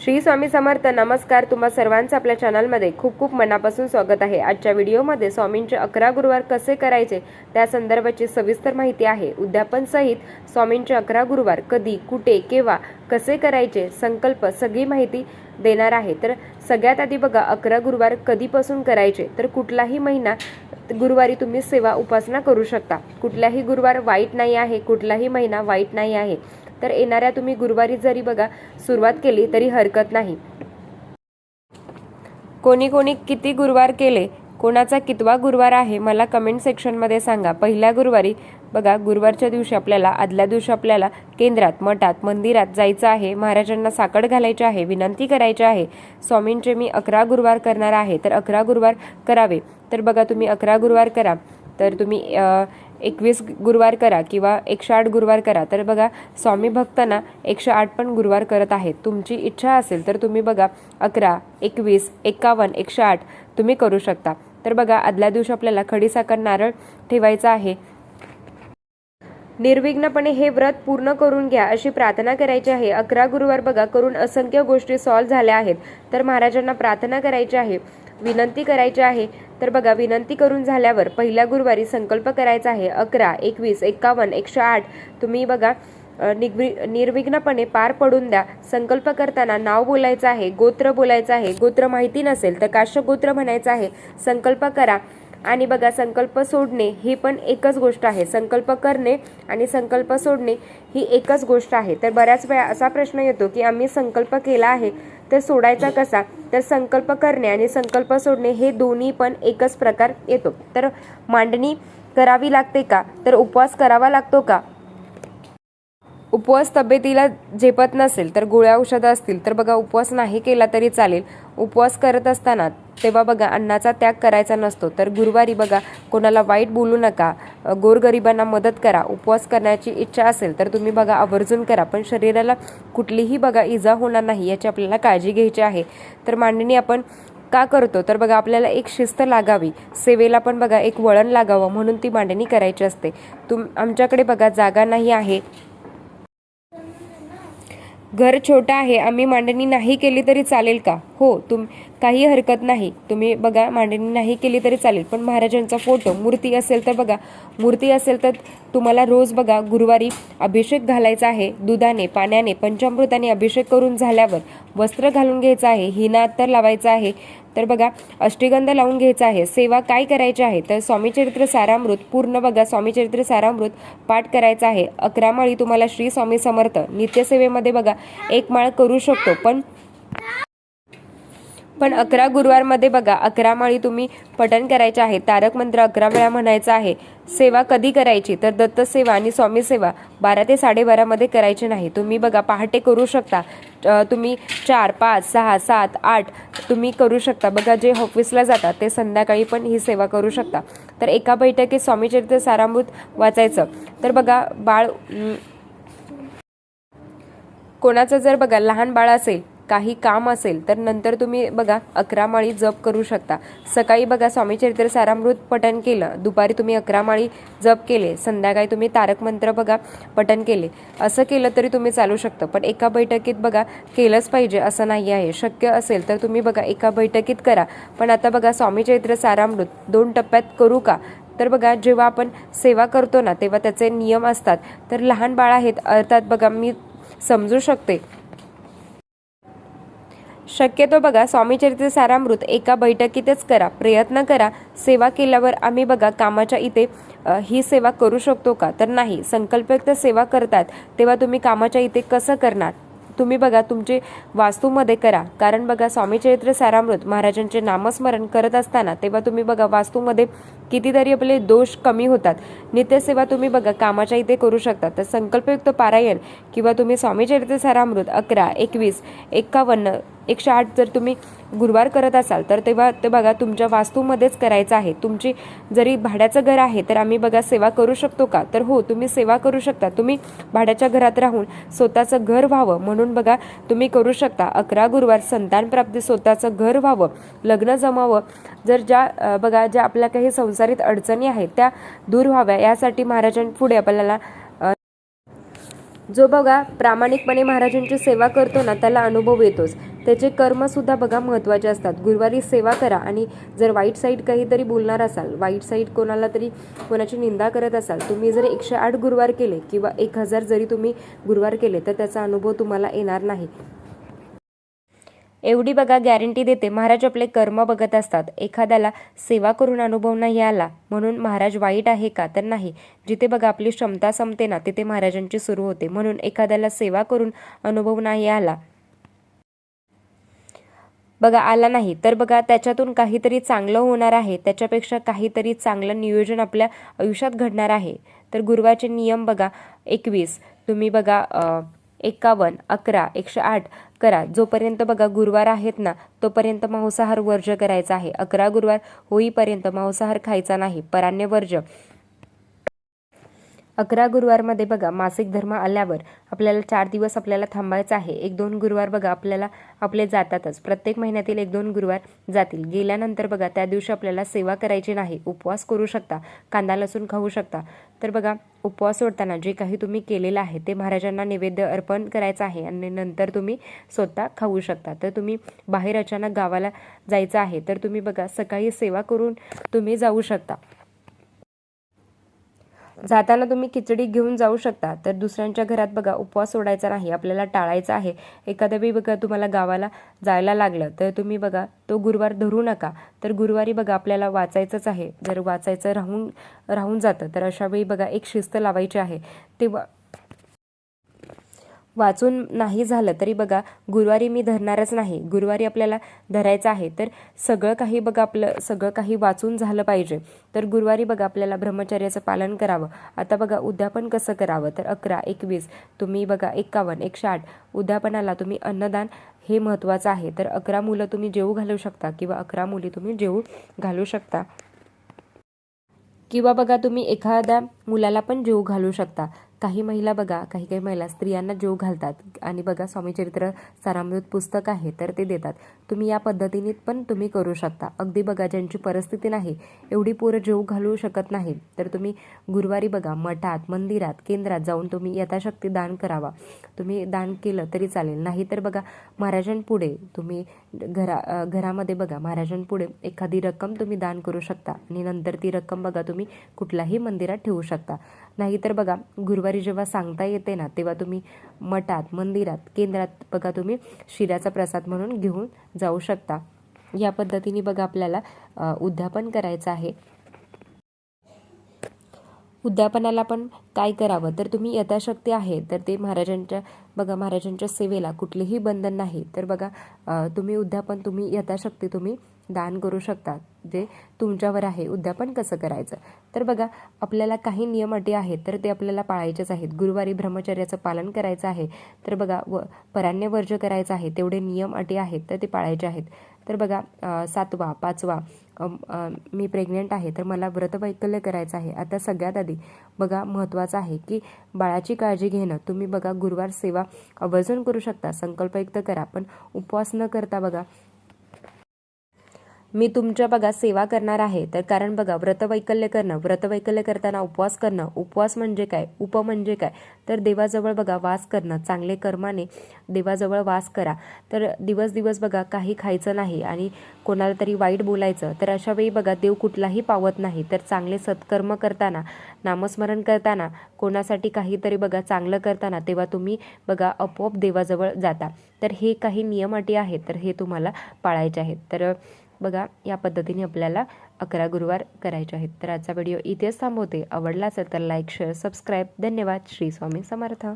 श्री स्वामी समर्थ नमस्कार. तुम्हा सर्वांचं आपल्या चॅनलमध्ये खूप खूप मनापासून स्वागत आहे. आजच्या व्हिडिओमध्ये स्वामींचे अकरा गुरुवार कसे करायचे त्या संदर्भाची सविस्तर माहिती आहे. उद्यापन सहित स्वामींचे अकरा गुरुवार कधी कुठे केव्हा कसे करायचे संकल्प सगळी माहिती देणार आहे. तर सगळ्यात आधी बघा अकरा गुरुवार कधीपासून करायचे तर कुठलाही महिना गुरुवारी तुम्ही सेवा उपासना करू शकता. कुठलाही गुरुवार वाईट नाही आहे कुठलाही महिना वाईट नाही आहे. तर येणाऱ्या तुम्ही गुरुवारी जरी बघा सुरुवात केली तरी हरकत नाही. कोणी कोणी किती गुरुवार केले कोणाचा कितवा गुरुवार आहे मला कमेंट सेक्शनमध्ये सांगा. पहिल्या गुरुवारी बघा गुरुवारच्या दिवशी आपल्याला आदल्या दिवशी आपल्याला केंद्रात मठात मंदिरात जायचं आहे महाराजांना साकड घालायचे आहे विनंती करायची आहे. स्वामींचे मी अकरा गुरुवार करणार आहे तर अकरा गुरुवार करावे. तर बघा तुम्ही अकरा गुरुवार करा. तर तुम्ही एकवीस गुरुवार करा किंवा एकशे आठ गुरुवार करा. तर बघा स्वामी भक्तांना एकशे आठ पण गुरुवार करत आहेत. तुमची इच्छा असेल तर तुम्ही बघा अकरा एकवीस एकावन्न एकशे आठ तुम्ही करू शकता. तर बघा आदल्या दिवशी आपल्याला खडीसाखर नारळ ठेवायचा आहे. निर्विघ्नपणे हे व्रत पूर्ण करून घ्या अशी प्रार्थना करायची आहे. अकरा गुरुवार बघा करून असंख्य गोष्टी सॉल्व्ह झाल्या आहेत. तर महाराजांना प्रार्थना करायची आहे. विनंती करायची आहे. तर बघा विनंती करून झाल्यावर पहिल्या गुरुवारी संकल्प करायचा आहे. अकरा एकवीस एकावन्न एकशे आठ. तुम्ही बघा निग्वि निर्विघ्नपणे पार पडून द्या. संकल्प करताना नाव बोलायचं आहे गोत्र बोलायचं आहे. गोत्र माहिती नसेल तर काश्य गोत्र म्हणायचं आहे. संकल्प करा. आणि बघा संकल्प सोडणे ही पण एकच गोष्ट आहे. संकल्प करणे आणि संकल्प सोडणे ही एकच गोष्ट आहे. तर बऱ्याच वेळा असा प्रश्न येतो की आम्ही संकल्प केला आहे तर सोडायचा कसा? तर संकल्प करणे आणि संकल्प सोडणे हे दोन्ही पण एकच प्रकार येतो. तर मांडणी करावी लागते का? तर उपवास करावा लागतो का? उपवास तब्येतीला झेपत नसेल तर गोळ्या औषधं असतील. तर बघा उपवास नाही केला तरी चालेल. उपवास करत असताना तेव्हा बघा अन्नाचा त्याग करायचा नसतो. तर गुरुवारी बघा कोणाला वाईट बोलू नका गोरगरिबांना मदत करा. उपवास करण्याची इच्छा असेल तर तुम्ही बघा आवर्जून करा. पण शरीराला कुठलीही बघा इजा होणार नाही याची आपल्याला काळजी घ्यायची आहे. तर मांडणी आपण का करतो? तर बघा आपल्याला एक शिस्त लागावी. सेवेला पण बघा एक वळण लागावं म्हणून ती मांडणी करायची असते. तुम आमच्याकडे बघा जागा नाही आहे. घर छोटं आहे आम्ही मांडणी नाही केली तरी चालेल का? हो तुम काही हरकत नाही. तुम्ही बघा मांडणी नाही केली तरी चालेल. पण महाराजांचा फोटो मूर्ती असेल तर बघा. मूर्ती असेल तर तुम्हाला रोज बघा गुरुवारी अभिषेक घालायचा आहे दुधाने पाण्याने पंचामृताने अभिषेक करून झाल्यावर वस्त्र घालून घ्यायचं आहे हिना अत्तर लावायचं आहे. तर बघा अष्टगंध लावून घ्यायचा आहे. सेवा काय करायची आहे? तर स्वामीचरित्र सारामृत पूर्ण बघा स्वामीचरित्र सारामृत पाठ करायचा आहे. अकरा माळी तुम्हाला श्री स्वामी समर्थ नित्यसेवेमध्ये बघा एक माळ करू शकतो. पण पण अकरा गुरुवारमध्ये बघा अकरा माळी तुम्ही पठण करायचे आहे तारक मंत्र अकरा वेळा म्हणायचं आहे. सेवा कधी करायची? तर दत्त सेवा आणि स्वामी सेवा बारा ते साडेबारामध्ये करायची नाही. तुम्ही बघा पहाटे करू शकता. तुम्ही चार पाच सहा सात आठ तुम्ही करू शकता. बघा जे ऑफिसला जातात ते संध्याकाळी पण ही सेवा करू शकता. तर एका बैठकीत स्वामीचरित्र सारामृत वाचायचं. तर बघा बाळ कोणाचं जर बघा लहान बाळ असेल काही काम असेल तर नंतर तुम्ही बघा अकरा माळी जप करू शकता. सकाळी बघा स्वामीचरित्र सारामृत पठण केलं. दुपारी तुम्ही अकरा माळी जप केले. संध्याकाळी तुम्ही तारक मंत्र बघा पठण केले. असं केलं तरी तुम्ही चालू शकतं. पण एका बैठकीत बघा केलंच पाहिजे असं नाही आहे. शक्य असेल तर तुम्ही बघा एका बैठकीत करा. पण आता बघा स्वामीचरित्र सारामृत दोन टप्प्यात करू का? तर बघा जेव्हा आपण सेवा करतो ना तेव्हा त्याचे नियम असतात. तर लहान बाळ आहेत अर्थात बघा मी समजू शकते. शक्यतो बघा स्वामीचरित्र सारामृत एका बैठकीतच करा प्रयत्न करा सेवा केल्यावर आम्ही बघा कामाच्या इथे ही सेवा करू शकतो का? तर नाही संकल्पयुक्त सेवा करतात तेव्हा तुम्ही कामाच्या इथे कसं करणार? तुम्ही बघा तुमचे वास्तूमध्ये करा. कारण बघा स्वामीचरित्र सारामृत महाराजांचे नामस्मरण करत असताना तेव्हा तुम्ही बघा वास्तूमध्ये कितीतरी आपले दोष कमी होतात. नित्यसेवा तुम्ही बघा कामाच्या इथे करू शकता. तर संकल्पयुक्त पारायण किंवा तुम्ही स्वामीचरित्र सारामृत अकरा एकवीस एकावन्न एकशे आठ जर तुम्ही गुरुवार करत असाल तर तेव्हा ते बघा तुमच्या वास्तूमध्येच करायचं आहे. तुमची जरी भाड्याचं घर आहे तर आम्ही बघा सेवा करू शकतो का? तर हो तुम्ही सेवा करू शकता. तुम्ही भाड्याच्या घरात राहून स्वतःचं घर व्हावं म्हणून बघा तुम्ही करू शकता. अकरा गुरुवार संतान प्राप्ती स्वतःचं घर व्हावं लग्न जमावं. जर ज्या बघा ज्या आपल्या काही संसारित अडचणी आहेत त्या दूर व्हाव्या. यासाठी महाराजांपुढे आपल्याला जो बघा प्रामाणिकपणे महाराजांची सेवा करतो ना त्याला अनुभव येतोच. त्याचे कर्मसुद्धा बघा महत्त्वाचे असतात. गुरुवारी सेवा करा आणि जर वाईट साईड काहीतरी बोलणार असाल वाईट साईड कोणाला तरी कोणाची निंदा करत असाल तुम्ही जर एकशे आठ गुरुवार केले किंवा एक हजार जरी तुम्ही गुरुवार केले तर त्याचा अनुभव तुम्हाला येणार नाही. एवढी बघा गॅरंटी देते महाराज आपले कर्म बघत असतात. एखाद्याला सेवा करून अनुभव नाही आला म्हणून महाराज वाईट आहे का? तर नाही. जिथे बघा आपली क्षमता संपते ना तिथे महाराजांची सुरू होते. म्हणून एखाद्याला सेवा करून अनुभव नाही आला बघा आला नाही. तर बघा त्याच्यातून काहीतरी चांगलं होणार आहे. त्याच्यापेक्षा काहीतरी चांगलं नियोजन आपल्या आयुष्यात घडणार आहे. तर गुरुवारचे नियम बघा. एकवीस. तुम्ही बघा एकावन्न अकरा एकशे आठ करा. जोपर्यंत बघा गुरुवार आहेत ना तोपर्यंत मांसाहार वर्ज करायचा आहे. अकरा गुरुवार होईपर्यंत मांसाहार खायचा नाही. पराण्य वर्ज अकरा गुरुवारमध्ये बघा मासिक धर्म आल्यावर आपल्याला चार दिवस आपल्याला थांबायचं आहे. एक दोन गुरुवार बघा आपल्याला आपले जातातच. प्रत्येक महिन्यातील एक दोन गुरुवार जातील. गेल्यानंतर बघा त्या दिवशी आपल्याला सेवा करायची नाही. उपवास करू शकता. कांदा लसूण खाऊ शकता. तर बघा उपवास सोडताना जे काही तुम्ही केलेलं आहे ते महाराजांना नैवेद्य अर्पण करायचं आहे आणि नंतर तुम्ही स्वतः खाऊ शकता. तर तुम्ही बाहेर अचानक गावाला जायचं आहे तर तुम्ही बघा सकाळी सेवा करून तुम्ही जाऊ शकता. जाताना तुम्ही खिचडी घेऊन जाऊ शकता. तर दुसऱ्यांच्या घरात बघा उपवास सोडायचा नाही आपल्याला टाळायचा आहे. एखाद्या वेळी बघा तुम्हाला गावाला जायला लागलं तर तुम्ही बघा तो गुरुवार धरू नका. तर गुरुवारी बघा आपल्याला वाचायचंच आहे. जर वाचायचं राहून राहून जातं तर अशा वेळी बघा एक शिस्त लावायची आहे. तेव्हा वाचून नाही झालं तरी बघा गुरुवारी मी धरणारच नाही. गुरुवारी आपल्याला धरायचं आहे. तर सगळं काही बघा आपलं सगळं काही वाचून झालं पाहिजे. तर गुरुवारी बघा आपल्याला ब्रह्मचर्याचं पालन करावं. आता बघा उद्यापन कसं करावं? तर अकरा एकवीस तुम्ही बघा एकावन्न एकशे आठ. उद्यापनाला तुम्ही अन्नदान हे महत्त्वाचं आहे. तर अकरा मुलं तुम्ही जेवू घालू शकता किंवा अकरा मुली तुम्ही जेवू घालू शकता. किंवा बघा तुम्ही एखाद्या मुलाला पण जेवू घालू शकता. काही महिला बघा काही काही महिला स्त्रियांना जीव घालतात. आणि बघा स्वामीचरित्र सारामृत पुस्तक आहे तर ते देतात. तुम्ही या पद्धतीने पण तुम्ही करू शकता. अगदी बघा ज्यांची परिस्थिती नाही एवढी पोरं जीव घालू शकत नाही तर तुम्ही गुरुवारी बघा मठात मंदिरात केंद्रात जाऊन तुम्ही यथाशक्ती दान करावा. तुम्ही दान केलं तरी चालेल. नाही तर बघा महाराजांपुढे तुम्ही घरा घरामध्ये बघा महाराजांपुढे एखादी रक्कम तुम्ही दान करू शकता. आणि नंतर ती रक्कम बघा तुम्ही कुठल्याही मंदिरात ठेवू शकता. नाहीतर बघा गुरुवार जेव्हा सांगता येते ना तेव्हा तुम्ही मठात मंदिरात केंद्रात बघा तुम्ही शिऱ्याचा प्रसाद म्हणून घेऊन जाऊ शकता. या पद्धतीने बघा आपल्याला उद्यापन करायचं आहे. उद्यापनाला पण काय करावं? तर तुम्ही यथाशक्ती आहे तर ते महाराजांच्या बघा महाराजांच्या सेवेला कुठलेही बंधन नाही. तर बघा तुम्ही उद्यापन तुम्ही यथाशक्ती तुम्ही दान करू शकता जे तुमच्यावर आहे उद्यापन कसं करायचं? तर बघा आपल्याला काही नियम अटी आहेत तर ते आपल्याला पाळायचेच आहेत. गुरुवारी ब्रह्मचर्याचं पालन करायचं आहे. तर बघा व परान्य वर्ज करायचं आहे तेवढे नियम अटी आहेत तर ते पाळायचे आहेत. तर बघा सातवा पाचवा मी प्रेग्नेंट आहे तर मला व्रतवैकल्य करायचं आहे. आता सगळ्यात आधी बघा महत्त्वाचं आहे की बाळाची काळजी घेणं. तुम्ही बघा गुरुवार सेवा आवर्जून करू शकता संकल्पयुक्त करा. पण उपवास न करता बघा मी तुमच्या बघा सेवा करणार आहे. तर कारण बघा व्रतवैकल्य करणं व्रतवैकल्य करताना उपवास करणं उपवास म्हणजे काय? उप म्हणजे काय? तर देवाजवळ बघा वास करणं चांगले कर्माने देवाजवळ वास करा. तर दिवस दिवस बघा काही खायचं नाही आणि कोणाला तरी वाईट बोलायचं तर अशा वेळी बघा देव कुठलाही पावत नाही. तर चांगले सत्कर्म करताना नामस्मरण करताना कोणासाठी काहीतरी बघा चांगलं करताना तेव्हा तुम्ही बघा आपोआप देवाजवळ जाता. तर हे काही नियम अटी आहेत तर हे तुम्हाला पाळायचे आहेत. तर बघा या पद्धतीने आपल्याला अकरा गुरुवार करायचे आहेत. तर आजचा व्हिडिओ इथेच थांबवते. आवडला असेल तर लाईक शेअर सबस्क्राईब धन्यवाद. श्री स्वामी समर्थ.